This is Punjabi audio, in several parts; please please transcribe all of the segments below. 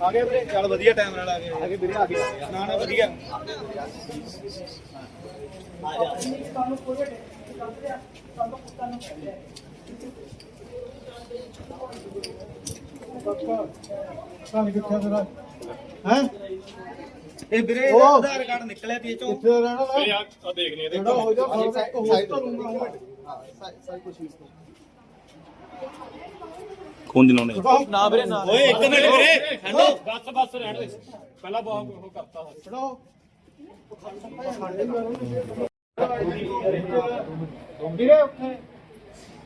ਆ ਗਏ ਵੀਰੇ ਚੱਲ ਵਧੀਆ ਟਾਈਮ ਨਾਲ ਆ ਗਏ। ਆ ਗਏ ਵੀਰੇ ਆ ਗਏ। ਨਾ ਨਾ ਵਧੀਆ। ਸਾਨੂੰ ਕਿੱਥੇ ਤੇਰਾ ਹੈ? ਇਹ ਵੀਰੇ। ਆਧਾਰ ਕਾਰਡ ਨਿਕਲਿਆ ਤੀ ਇਹ ਚੋਂ। ਕਿੱਥੇ ਰਹਿਣਾ ਵਾ। ਆ ਦੇਖ। ਲਈ ਜਿਹੜਾ ਹੋ ਜਾ ਹੋਰ ਕਰੂੰਗਾ ਕੌਣ ਦਿਨੋਂ ਨੇ? ਨਾ ਵੀਰੇ ਨਾ ਓਏ ਇੱਕ ਮਿੰਟ ਵੀਰੇ। ਬਸ ਬਸ ਰਹਿਣ ਦੇ। ਪਹਿਲਾਂ ਬਹੁਤ ਉਹ ਕਰਤਾ ਫੜੋ ਵੀਰੇ ਉੱਥੇ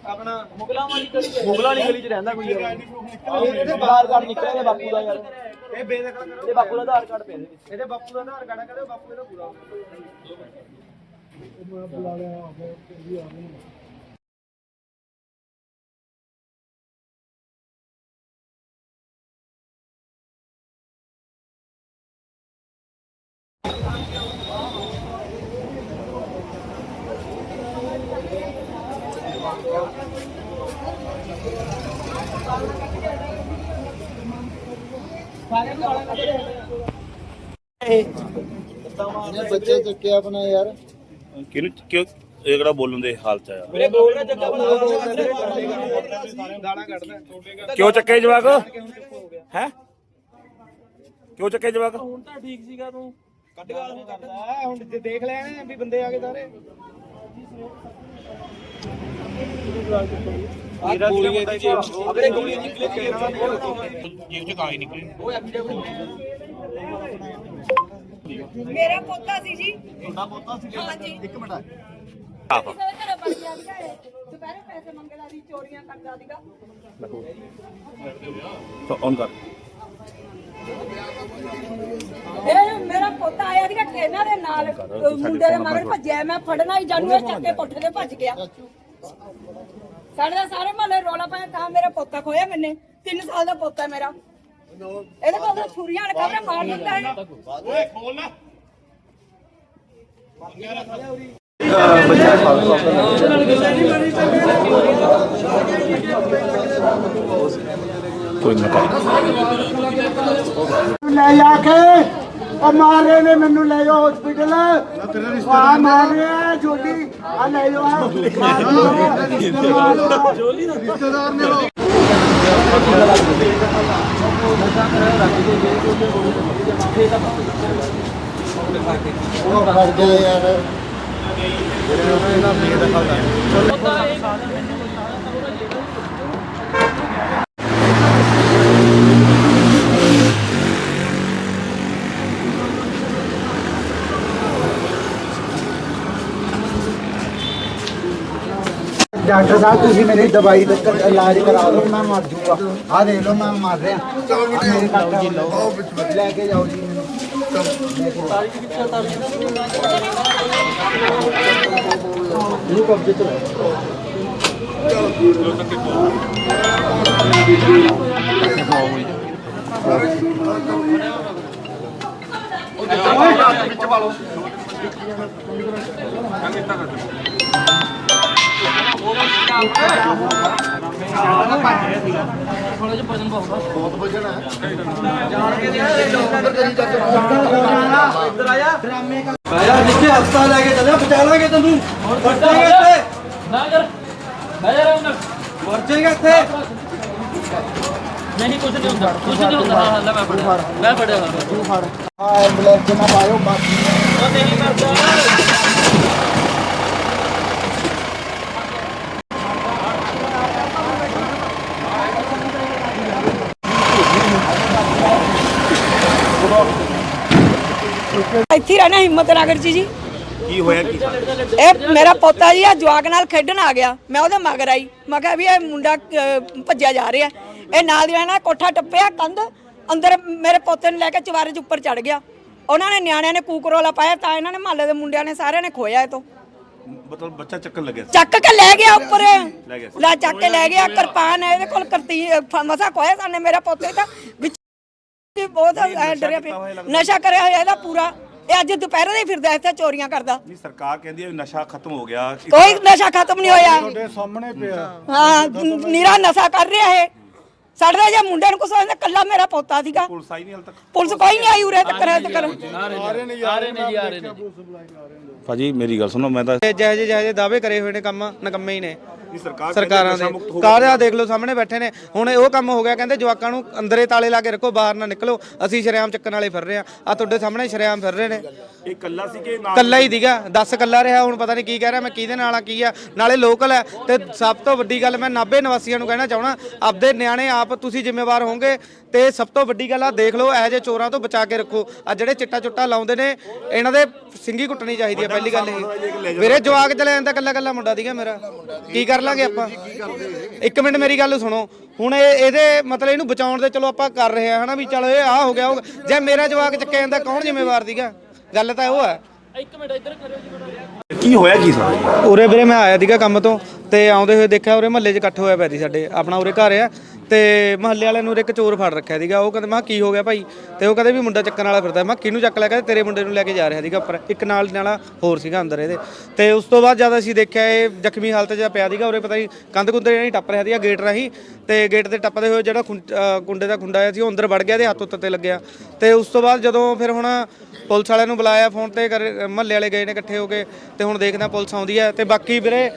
ਆਪਣਾ ਮੁਗਲਾਂ ਵਾਲੀ ਗਲੀ ਮੁਗਲਾਂ ਵਾਲੀ ਗਲੀ 'ਚ ਰਹਿੰਦਾ ਕੋਈ ਯਾਰ ਇਹਦੇ ਆਧਾਰ ਕਾਰਡ ਨਿਕਲਿਆ ਇਹਦੇ ਬਾਪੂ ਦਾ ਯਾਰ। ਇਹ ਬੇਦਖਲ ਕਰੋ। ਇਹਦੇ ਬਾਪੂ ਦਾ ਆਧਾਰ ਕਾਰਡ ਪਿਆ ਇਹਦੇ ਬਾਪੂ ਦਾ ਆਧਾਰ ਕਾਰਡ ਆ ਕਹਿੰਦੇ ਬਾਪੂ ਇਹਦਾ ਪੂਰਾ। ਮੈਂ ਬੁਲਾ ਲਿਆ ਆ ਗਿਆ ਵੀ ਆ ਗਈ ਇਹਨੇ ਬੱਚੇ ਚੱਕਿਆ ਆਪਣਾ ਯਾਰ। ਕਿਹਨੂੰ ਕਿਉਂ ਇਹ ਕਿਹੜਾ ਬੋਲਣ ਦੇ ਹਾਲ ਚ ਆਇਆ? ਵੀਰੇ ਬੋਲ ਰਿਹਾ ਜੱਗਾ ਬਣਾ ਗਾਲਾਂ ਕੱਢਦਾ ਕਿਉਂ ਚੱਕੇ ਜਵਾਕ? ਹੈ? ਕਿਉਂ ਚੱਕੇ ਜਵਾਕ? ਹੁਣ ਤਾਂ ਠੀਕ ਸੀਗਾ ਤੂੰ। ਕੱਢ ਗਾਲ ਹੁਣ ਕੱਢਦਾ ਹੁਣ ਜੇ ਦੇਖ ਲੈਣੇ ਵੀ ਬੰਦੇ ਆ ਗਏ ਸਾਰੇ। ਆ ਗੋਲੀਆਂ ਦੀ ਜੇਬ ਅਗਰੇ ਗੋਲੀਆਂ ਨਿਕਲੇ ਜੇਬ ਚ ਕਾਈ ਨਿਕਲੀ। ਮੇਰਾ ਪੋਤਾ ਸੀ ਜੀ। ਤੁਹਾਡਾ ਪੋਤਾ ਸੀ? ਹਾਂਜੀ। ਇੱਕ ਮਿੰਟ। ਆਪ ਘਰੇ ਵੜ ਗਿਆ ਸੀਗਾ ਦੁਪਹਿਰੇ ਪੈਸੇ ਮੰਗਦਾ ਸੀ ਚੋਰੀਆਂ ਕਰਦਾ ਸੀਗਾ। ਤਾਂ ਔਨ ਕਰ। ਇਹ ਮੇਰਾ ਪੋਤਾ ਆਇਆ ਸੀਗਾ ਇਹਨਾਂ ਦੇ ਨਾਲ। ਮੁੰਡੇ ਦੇ ਮਗਰ ਭੱਜਿਆ। ਮੈਂ ਫੜਨਾ ਹੀ ਜਾਣੂ ਇਹ ਚੱਕ ਕੇ ਪੁੱਠ ਦੇ ਭੱਜ ਗਿਆ। ਸਾਡੇ ਦਾ ਸਾਰੇ ਮਹੱਲੇ ਰੋਲਾ ਪਾਇਆ ਤਾਂ ਮੇਰਾ ਪੋਤਾ ਖੋਇਆ ਮੈਨੇ। 3 ਸਾਲ ਦਾ ਪੋਤਾ ਮੇਰਾ। ਇਹਦੇ ਕੋਲ ਤਾਂ ਛੁਰੀਆਂ ਨੇ ਖਬਰੇ ਮਾਰ ਦਿੰਦਾ ਹੈ। ਕੋਈ ਨਾ ਕਰ। ਲੈ ਜਾ ਕੇ। ਉਹ ਮਾਰ ਰਹੇ ਨੇ ਮੈਨੂੰ ਲੈ ਜਾਓ ਹਸਪੀਟਲ ਆ ਮਾਰ ਰਹੇ ਆ ਜੋਲੀ ਆ ਲੈ ਜਾਓ ਆ ਜੋਲੀ ਦਾ ਰਿਸ਼ਤੇਦਾਰ ਨੇ ਉਹ ਫੜ ਗਿਆ ਯਾਰ ਡਾਕਟਰ ਸਾਹਿਬ ਤੁਸੀਂ ਮੇਰੀ ਦਵਾਈ ਦਾ ਕ- ਇਲਾਜ ਕਰਾ ਦਿਓ ਮੈਂ ਮਰ ਜੂਗਾ ਆ ਦੇਖ ਲਓ ਮੈਂ ਮਰ ਰਿਹਾ ਆਹ ਮੇਰੇ ਕਾਕਾ ਵੱਲੋਂ। ਲੈ ਕੇ ਜਾਓ ਜੀ ਮੈਨੂੰ ਇਹਨੂੰ ਕਬਜ਼ੇ ਜਿੱਥੇ ਹਸਪਤਾਲ ਲੈ ਕੇ ਚੱਲਿਆ ਬਚਾ ਲਾਂਗੇ ਤੈਨੂੰ ਬਚਾਂਗੇ ਇੱਥੇ ਨਾ ਕਰ ਮੈਂ ਜਰਾ ਉਹਨਾਂ ਮਰ ਇੱਥੇ ਨਹੀਂ ਕੁਝ ਨਹੀਂ ਹੁੰਦਾ ਕੁਝ ਨਹੀਂ ਹੁੰਦਾ ਹਾਂ ਲੈ ਮੈਂ ਫੜਿਆ ਮੈਂ ਫੜਿਆ ਹੋਇਆ। ਆ ਐਂਬੂਲੈਂਸ ਨਾ ਪਾਇਓ ਬਾਕੀ ਉਹ ਨਹੀਂ ਮਰਦਾ ਇੱਥੇ ਹੀ ਰਹਿਣਾ ਹਿੰਮਤ ਨਗਰ 'ਚ ਜੀ ਕੀ ਹੋਇਆ ਕੀ ਇਹ ਮੇਰਾ ਪੋਤਾ ਜੀ ਆ ਜਵਾਕ ਨਾਲ ਖੇਡਣ ਆ ਗਿਆ। ਮੈਂ ਉਹਦੇ ਮਗਰ ਆਈ। ਮੈਂ ਕਿਹਾ ਵੀ ਇਹ ਮੁੰਡਾ ਅਹ, ਭੱਜਿਆ ਜਾ ਰਿਹਾ। ਇਹ ਨਾਲ ਦੀ ਨਾ ਕੋਠਾ ਟੱਪਿਆ ਕੰਧ ਅੰਦਰ ਮੇਰੇ ਪੋਤੇ ਨੂੰ ਲੈ ਕੇ ਚਵਾਰੇ 'ਚ ਉੱਪਰ ਚੜ ਗਿਆ। ਉਹਨਾਂ ਨੇ ਨਿਆਣਿਆਂ ਨੇ ਕੂਕਰੋਲਾ ਪਾਇਆ ਤਾਂ ਇਹਨਾਂ ਨੇ ਮਹੱਲੇ ਦੇ ਮੁੰਡਿਆਂ ਨੇ ਸਾਰਿਆਂ ਨੇ ਖੋਇਆ ਇਹ ਤੋਂ। ਮਤਲਬ ਬੱਚਾ ਚੱਕਣ ਲੱਗਿਆ ਸੀ? ਚੱਕ ਕੇ ਲੈ ਗਿਆ ਉੱਪਰ। ਲੈ ਗਿਆ ਸੀ। ਲੈ ਚੱਕ ਕੇ ਲੈ ਗਿਆ ਕਿਰਪਾਨ ਹੈ ਇਹਦੇ ਕੋਲ ਕਰਤੀ ਮਸਾ ਖੋਇਆ ਸਾਨੇ ਮੇਰਾ ਪੋਤੇ ਤਾਂ ਵਿੱਚ ਬਹੁਤ ਐਂ ਡਰਿਆ ਪਿਆ। ਨਸ਼ਾ ਕਰਿਆ ਹੋਇਆ ਇਹਦਾ ਪੂਰਾ। ਇਹ ਅੱਜ ਦੁਪਹਿਰੇ ਦੇ ਫਿਰਦਾ ਇੱਥੇ ਚੋਰੀਆਂ ਕਰਦਾ। ਨਹੀਂ ਸਰਕਾਰ ਕਹਿੰਦੀ ਹੈ ਵੀ ਨਸ਼ਾ ਖਤਮ ਹੋ ਗਿਆ। ਕੋਈ ਨਸ਼ਾ ਖਤਮ ਨਹੀਂ ਹੋਇਆ। ਤੁਹਾਡੇ ਸਾਹਮਣੇ ਪਿਆ। ਹਾਂ ਨੀਰਾ ਨਸ਼ਾ ਕਰ ਰਿਹਾ ਹੈ ਸਾਡੇ ਜੇ ਮੁੰਡੇ ਨੂੰ ਕੁਛ ਹੋਇਆ ਕੱਲਾ ਮੇਰਾ ਪੋਤਾ ਸੀਗਾ। ਪੁਲਿਸ ਆਈ ਨਹੀਂ ਹਾਲ ਤੱਕ। ਪੁਲਿਸ ਕੋਈ ਨਹੀਂ ਆਈ ਉਰੇ ਤੱਕ ਰਹਿ ਤੱਕ। ਆ ਰਹੇ ਨੇ ਜੀ ਆ ਰਹੇ ਨੇ। ਜੀ ਭਾਜੀ ਮੇਰੀ ਗੱਲ ਸੁਣੋ ਮੈਂ ਤਾਂ ਜਿਹੇ ਜਿਹੇ ਦਾਅਵੇ ਕਰੇ ਹੋਏ ਨੇ ਕੰਮ ਨਕੰਮੇ ਹੀ ਨੇ। ਸਰਕਾਰ ਸਰਕਾਰਾਂ ਦੇ ਕਾਰਿਆ ਦੇਖ ਲਓ ਸਾਹਮਣੇ ਬੈਠੇ ਨੇ। ਹੁਣ ਉਹ ਕੰਮ ਹੋ ਗਿਆ ਕਹਿੰਦੇ ਜਵਾਕਾਂ ਨੂੰ ਅੰਦਰੇ ਤਾਲੇ ਲਾ ਕੇ ਰੱਖੋ ਬਾਹਰ ਨਾ ਨਿਕਲੋ। ਅਸੀਂ ਸ਼ਰੇਆਮ ਚੱਕਣ ਵਾਲੇ ਫਿਰ ਰਹੇ ਆ। ਆ ਤੁਹਾਡੇ ਸਾਹਮਣੇ ਸ਼ਰੇਆਮ ਫਿਰ ਰਹੇ ਨੇ। ਇਹ ਕੱਲਾ ਸੀ ਕਿ ਨਾਲ ਕੱਲਾ ਹੀ ਦੀਗਾ 10 ਕੱਲਾ ਰਿਹਾ ਹੁਣ ਪਤਾ ਨਹੀਂ ਕੀ ਕਹਿ ਰਿਹਾ ਮੈਂ ਕਿਹਦੇ ਨਾਲ ਆ ਕੀ ਆ? ਨਾਲੇ ਲੋਕਲ ਹੈ ਤੇ ਸਭ ਤੋਂ ਵੱਡੀ ਗੱਲ ਮੈਂ 90 ਨਿਵਾਸੀਆਂ ਨੂੰ ਕਹਿਣਾ ਚਾਹਣਾ ਆਪਦੇ ਨਿਆਣੇ ਆਪ ਤੁਸੀਂ ਜ਼ਿੰਮੇਵਾਰ ਹੋਵੋਗੇ। ਤੇ ਸਭ ਤੋਂ ਵੱਡੀ ਗੱਲ ਆ ਦੇਖ ਲਓ ਇਹ ਜੇ ਚੋਰਾਂ ਤੋਂ ਬਚਾ ਕੇ ਰੱਖੋ। ਆ ਜਿਹੜੇ ਚਿੱਟਾ ਚੁੱਟਾ ਲਾਉਂਦੇ ਨੇ ਇਹਨਾਂ ਦੇ ਸਿੰਗੀ ਕੁੱਟਣੀ ਚਾਹੀਦੀ ਹੈ ਪਹਿਲੀ ਗੱਲ ਇਹ। ਵੀਰੇ ਜਵਾਕ ਚਲੇ ਜਾਂਦਾ ਕੱਲਾ ਕੱਲਾ ਮੁੰਡਾ ਦੀਗਾ ਮੇਰਾ। ਕੀ ਕਰ ਲਾਂਗੇ ਆਪਾਂ। ਇੱਕ ਮਿੰਟ ਮੇਰੀ ਗੱਲ ਸੁਣੋ। ਹੁਣ ਇਹ ਇਹਦੇ ਮਤਲਬ ਇਹਨੂੰ ਬਚਾਉਣ ਦੇ ਚਲੋ ਆਪਾਂ ਕਰ ਰਹੇ ਆ ਹਨਾ ਵੀ ਚਲੋ ਇਹ ਆ ਹੋ ਗਿਆ ਉਹ ਜੇ ਮੇਰਾ ਜਵਾਕ ਚੱਕਿਆ ਜਾਂਦਾ ਕੌਣ ਜ਼ਿੰਮੇਵਾਰ ਦੀਗਾ ਗੱਲ ਤਾਂ ਉਹ ਹੈ। ਇੱਕ ਮਿੰਟ ਇੱਧਰ ਕਰਿਓ ਜੀ ਬੜਾ ਕੀ ਹੋਇਆ ਕੀ ਸਾਰਾ? ਉਰੇ ਵੀਰੇ ਮੈਂ ਆਇਆ ਸੀਗਾ ਕੰਮ ਤੋਂ ਤੇ ਆਉਂਦੇ ਹੋਏ ਦੇਖਿਆ ਉਰੇ ਮਹੱਲੇ 'ਚ ਇਕੱਠ ਹੋਇਆ ਪਿਆ ਸੀ ਸਾਡੇ ਆਪਣਾ ਉਰੇ ਘਰ ਆ। ਤੇ ਮਹੱਲੇ ਵਾਲਿਆਂ ਨੂੰ ਇੱਕ ਚੋਰ ਫੜ ਰੱਖਿਆ ਸੀਗਾ। ਉਹ ਕਹਿੰਦੇ, ਮੈਂ ਕਿਹਾ, ਕੀ ਹੋ ਗਿਆ ਭਾਈ? ਤੇ ਉਹ ਕਹਿੰਦੇ ਵੀ ਮੁੰਡਾ ਚੱਕਣ ਵਾਲਾ ਫਿਰਦਾ। ਮੈਂ ਕਿਹਾ, ਕਿਹਨੂੰ ਚੱਕ ਲਿਆ? ਕਹਿੰਦੇ, ਤੇਰੇ ਮੁੰਡੇ ਨੂੰ ਲੈ ਕੇ ਜਾ ਰਿਹਾ ਸੀਗਾ ਉੱਪਰ। ਇੱਕ ਨਾਲ ਨਾਲਾ ਹੋਰ ਸੀਗਾ ਅੰਦਰ ਇਹਦੇ। ਤੇ ਉਸ ਤੋਂ ਬਾਅਦ ਜਦ ਅਸੀਂ ਦੇਖਿਆ ਇਹ ਜ਼ਖਮੀ ਹਾਲਤ 'ਚ ਪਿਆ ਸੀਗਾ, ਉਰੇ ਪਤਾ ਨਹੀਂ ਕੰਧ ਕੁੰਦੇ ਨਹੀਂ ਟੱਪ ਰਿਹਾ ਸੀਗਾ ਗੇਟ ਰਾਹੀਂ। ਤੇ ਗੇਟ ਤੇ ਟੱਪਦੇ ਹੋਏ ਜਿਹੜਾ ਖੁੰ- ਕੁੰਡੇ ਦਾ ਖੁੰਡਾ ਆਇਆ ਸੀ, ਉਹ ਅੰਦਰ ਵੜ ਗਿਆ ਤੇ ਹੱਥ ਉੱਤੇ ਲੱਗਿਆ। ਤੇ ਉਸ ਤੋਂ ਬਾਅਦ ਜਦੋਂ ਫਿਰ ਹੁਣ ਪੁਲਿਸ ਵਾਲਿਆਂ ਨੂੰ ਬੁਲਾਇਆ, ਫੋਨ ਤੇ ਮਹੱਲੇ ਵਾਲੇ ਗਏ ਨੇ ਇਕੱਠੇ ਹੋ ਕੇ। ਤੇ ਹੁਣ ਦੇਖਦੇ ਹਾਂ ਪੁਲਿਸ ਆਉਂਦੀ ਹੈ। ਤੇ ਬਾਕੀ ਵੀਰੇ,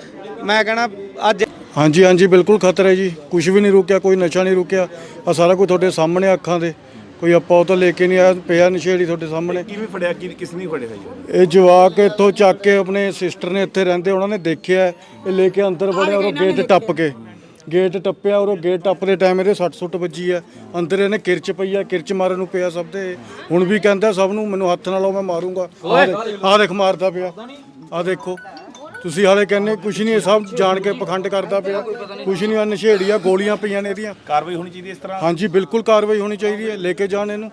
ਮੈਂ ਕਹਿਣਾ, ਅੱਜ ਹਾਂਜੀ ਹਾਂਜੀ ਬਿਲਕੁਲ ਖਤਰਾ ਹੈ ਜੀ। ਕੁਝ ਵੀ ਨਹੀਂ ਰੁਕਿਆ ਕੋਈ ਨਸ਼ਾ ਨਹੀਂ ਰੁਕਿਆ। ਆ ਸਾਰਾ ਕੁਝ ਤੁਹਾਡੇ ਸਾਹਮਣੇ ਅੱਖਾਂ ਦੇ ਕੋਈ ਆਪਾਂ ਉਹ ਤਾਂ ਲੈ ਕੇ ਨਹੀਂ ਆਇਆ ਪਿਆ ਨਸ਼ੇੜੀ ਤੁਹਾਡੇ ਸਾਹਮਣੇ। ਕਿਵੇਂ ਫੜਿਆ? ਕੀ ਕਿਸ ਨੇ ਫੜਿਆ ਸੀ ਇਹ ਜਵਾਕ ਇੱਥੋਂ ਚੱਕ ਕੇ ਆਪਣੇ ਸਿਸਟਰ ਨੇ ਇੱਥੇ ਰਹਿੰਦੇ ਉਹਨਾਂ ਨੇ ਦੇਖਿਆ। ਇਹ ਲੈ ਕੇ ਅੰਦਰ ਵੜਿਆ ਔਰ ਗੇਟ ਟੱਪ ਕੇ। ਗੇਟ ਟੱਪਿਆ ਔਰ ਉਹ ਗੇਟ ਟੱਪਦੇ ਟਾਈਮ ਇਹਦੇ 60 ਸੁੱਟ ਵੱਜੀ ਆ। ਅੰਦਰ ਇਹਨੇ ਕਿਰਚ ਪਈ ਆ ਕਿਰਚ ਮਾਰਨ ਨੂੰ ਪਿਆ ਸਭ ਦੇ। ਹੁਣ ਵੀ ਕਹਿੰਦਾ ਸਭ ਨੂੰ ਮੈਨੂੰ ਹੱਥ ਨਾਲ ਲਾਓ ਮੈਂ ਮਾਰੂੰਗਾ। ਆਹ ਦੇਖ ਮਾਰਦਾ ਪਿਆ। ਆਹ ਦੇਖੋ। ਤੁਸੀਂ ਹਾਲੇ ਕਹਿੰਦੇ ਕੁਛ ਨਹੀਂ ਇਹ ਸਭ ਜਾਣ ਕੇ ਪਖੰਡ ਕਰਦਾ ਪਿਆ। ਕੁਛ ਨਹੀਂ ਆ ਨਸ਼ੇੜੀ ਆ ਗੋਲੀਆਂ ਪਈਆਂ ਨੇ ਇਹਦੀਆਂ। ਕਾਰਵਾਈ ਹੋਣੀ ਚਾਹੀਦੀ ਇਸ ਤਰ੍ਹਾਂ? ਹਾਂਜੀ ਬਿਲਕੁਲ ਕਾਰਵਾਈ ਹੋਣੀ ਚਾਹੀਦੀ ਹੈ ਲੈ ਕੇ ਜਾਣ ਇਹਨੂੰ।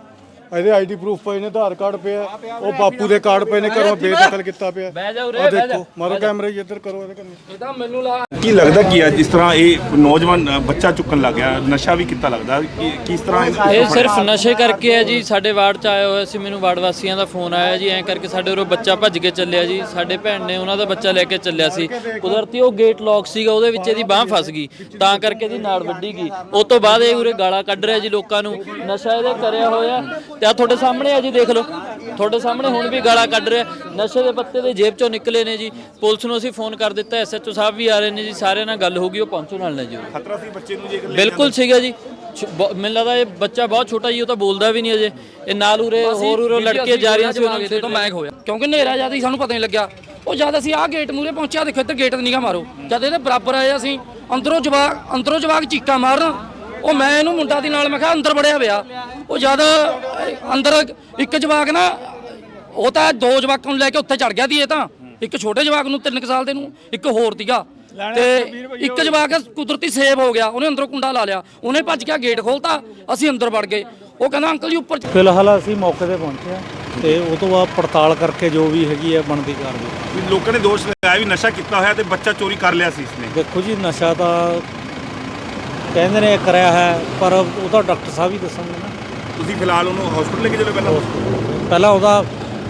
ਇਹਦੇ ਆਈਡੀ ਪ੍ਰੂਫ ਪਏ ਨੇ ਆਧਾਰ ਕਾਰਡ ਪਿਆ ਉਹ ਬਾਪੂ ਦੇ ਕਾਰਡ ਪਏ ਨੇ ਘਰੋਂ ਬੇਦਖਲ ਕੀਤਾ ਪਿਆ। ਬਹਿ ਜਾ ਉਰੇ, ਆਹ ਬਹਿ ਜਾ। ਦੇਖੋ ਮਾਰੋ ਕੈਮਰੇ ਇੱਧਰ ਕਰੋ ਇਹਦੇ ਕੰਨੇ। ਇਹ ਤਾਂ ਮੈਨੂੰ ਲਾ ਕੀ ਲੱਗਦਾ ਕੀ ਅੱਜ ਇਸ ਤਰ੍ਹਾਂ ਇਹ ਨੌਜਵਾਨ ਅ, ਬੱਚਾ ਚੁੱਕਣ ਲੱਗ ਗਿਆ ਨਸ਼ਾ ਵੀ ਕੀਤਾ ਲੱਗਦਾ ਕਿ ਕਿਸ ਤਰ੍ਹਾਂ ਇਹ ਸਿਰਫ ਨਸ਼ੇ ਕਰਕੇ ਹੈ ਜੀ ਸਾਡੇ ਵਾਰਡ ਚ ਆਇਆ ਹੋਇਆ ਸੀ ਮੈਨੂੰ ਵਾਰਡ ਵਾਸੀਆਂ ਦਾ ਫੋਨ ਆਇਆ ਜੀ ਐਂ ਕਰਕੇ ਸਾਡੇ ਉਰੋਂ ਬੱਚਾ ਭੱਜ ਕੇ ਚੱਲਿਆ ਜੀ ਸਾਡੇ ਭੈਣ ਨੇ ਉਹਨਾਂ ਦਾ ਬੱਚਾ ਲੈ ਕੇ ਚੱਲਿਆ ਸੀ। ਕੁਦਰਤੀ ਉਹ ਗੇਟ ਲੌਕ ਸੀਗਾ ਉਹਦੇ ਵਿੱਚ ਇਹਦੀ ਬਾਹ ਫਸ ਗਈ ਤਾਂ ਕਰਕੇ ਇਹਦੀ ਨਾੜ ਵੱਢੀ ਗਈ। ਉਸ ਤੋਂ ਬਾਅਦ ਇਹ ਉਰੇ ਗਾਲਾਂ ਕੱਢ ਰਿਹਾ ਜੀ ਲੋਕਾਂ ਨੂੰ ਨਸ਼ਾ ਇਹਦੇ ਕਰਿਆ ਹੋਇਆ ਤੇ ਆ ਤੁਹਾਡੇ ਸਾਹਮਣੇ ਆ ਜੀ ਦੇਖ ਲਓ। ਤੁਹਾਡੇ ਸਾਹਮਣੇ ਹੁਣ ਵੀ ਗਾਲਾਂ ਕੱਢ ਰਿਹਾ। ਨਸ਼ੇ ਦੇ ਪੱਤੇ ਦੇ ਜੇਬ ਚੋਂ ਨਿਕਲੇ ਨੇ ਜੀ। ਪੁਲਿਸ ਨੂੰ ਅਸੀਂ ਫੋਨ ਕਰ ਦਿੱਤਾ ਐਸਐਚਓ ਸਾਹਿਬ ਵੀ ਆ ਰਹੇ ਨੇ ਜੀ। ਸਾਰਿਆਂ ਨਾਲ ਗੱਲ ਹੋ ਗਈ ਉਹ ਪਹੁੰਚੋ ਨਾਲ ਨੇ ਜੀ। ਖਤਰਾ ਸੀ ਬੱਚੇ ਨੂੰ ਜੇ ਬਿਲਕੁਲ ਸੀਗਾ ਜੀ। ਮੈਨੂੰ ਲੱਗਦਾ ਇਹ ਬੱਚਾ ਬਹੁਤ ਛੋਟਾ ਜੀ ਉਹ ਤਾਂ ਬੋਲਦਾ ਵੀ ਨਹੀਂ ਅਜੇ। ਇਹ ਨਾਲ ਉਰੇ ਹੋਰ ਉਰੇ ਲੜਕੇ ਜਾ ਰਹੀਆਂ ਸੀ ਉਹਨਾਂ ਤੋਂ ਮੈਂ ਹੋਇਆ ਕਿਉਂਕਿ ਹਨੇਰਾ ਜ਼ਿਆਦਾ ਸਾਨੂੰ ਪਤਾ ਨਹੀਂ ਲੱਗਿਆ। ਉਹ ਜਦ ਅਸੀਂ ਆਹ ਗੇਟ ਮੂਰੇ ਪਹੁੰਚਿਆ ਦੇਖੋ ਇੱਧਰ ਗੇਟ ਨਿਗਾ ਮਾਰੋ। ਜਦ ਇਹਦੇ ਬਰਾਬਰ ਆਏ ਅਸੀਂ ਅੰਦਰੋਂ ਜਵਾਕ ਅੰਦਰੋਂ ਜਵਾਕ ਚੀਕਾਂ ਮਾਰਨ ਉਹ ਮੈਂ ਇਹਨੂੰ ਮੁੰਡਾ ਦੀ ਨਾਲ ਮੈਂ ਕਿਹਾ ਅੰਦਰ ਵੜਿਆ ਪਿਆ। ਉਹ ਜਦ ਅੰਦਰ ਇੱਕ ਜਵਾਕ ਨਾ ਉਹ ਤਾਂ ਦੋ ਜਵਾਕਾਂ ਨੂੰ ਲੈ ਕੇ ਉੱਥੇ ਚੜ ਗਿਆ ਦੀ ਇਹ ਤਾਂ। ਇੱਕ ਛੋਟੇ ਜਵਾਕ ਨੂੰ 3 ਸਾਲ ਦੇ ਨੂੰ ਇੱਕ ਹੋਰ ਸੀਗਾ। ਤੇ ਇੱਕ ਜਵਾਕ ਕੁਦਰਤੀ ਸੇਵ ਹੋ ਗਿਆ ਉਹਨੇ ਅੰਦਰੋਂ ਕੁੰਡਾ ਲਾ ਲਿਆ। ਉਹਨੇ ਭੱਜ ਕੇ ਗੇਟ ਖੋਲਤਾ ਅਸੀਂ ਅੰਦਰ ਵੜ ਗਏ। ਉਹ ਕਹਿੰਦਾ ਅੰਕਲ ਜੀ ਉੱਪਰ ਫਿਲਹਾਲ ਅਸੀਂ ਮੌਕੇ ਤੇ ਪਹੁੰਚੇ ਹਾਂ ਤੇ ਉਹ ਤੋਂ ਬਾਅਦ ਪੜਤਾਲ ਕਰਕੇ ਜੋ ਵੀ ਹੈਗੀ ਹੈ ਬਣਦੀ ਕਾਰਵਾਈ। ਵੀ ਲੋਕਾਂ ਨੇ ਦੋਸ਼ ਲਗਾਇਆ ਵੀ ਨਸ਼ਾ ਕੀਤਾ ਹੋਇਆ ਤੇ ਬੱਚਾ ਚੋਰੀ ਕਰ ਲਿਆ ਸੀ ਇਸਨੇ। ਦੇਖੋ ਜੀ ਨਸ਼ਾ ਤਾਂ ਕਹਿੰਦੇ ਨੇ ਕਰਿਆ ਹੈ ਪਰ ਉਹ ਤਾਂ ਡਾਕਟਰ ਸਾਹਿਬ ਹੀ ਦੱਸਣਗੇ ਨਾ। ਤੁਸੀਂ ਫਿਲਹਾਲ ਉਹਨੂੰ ਹਸਪੀਟਲ ਲੈ ਕੇ ਚਲੋ ਪਹਿਲਾਂ? ਪਹਿਲਾਂ ਉਹਦਾ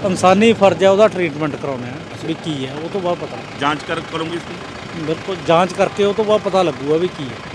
ਇਨਸਾਨੀ ਫਰਜ਼ ਹੈ ਉਹਦਾ ਟ੍ਰੀਟਮੈਂਟ ਕਰਾਉਣਾ ਹੈ ਵੀ ਕੀ ਹੈ ਉਹ ਤੋਂ ਬਾਅਦ ਪਤਾ। ਜਾਂਚ ਕਰ ਕਰੋਗੇ ਇਸ ਦੀ ਬਿਲਕੁਲ ਜਾਂਚ ਕਰਕੇ ਉਹ ਤੋਂ ਬਾਅਦ ਪਤਾ ਲੱਗੂਗਾ ਵੀ ਕੀ ਹੈ।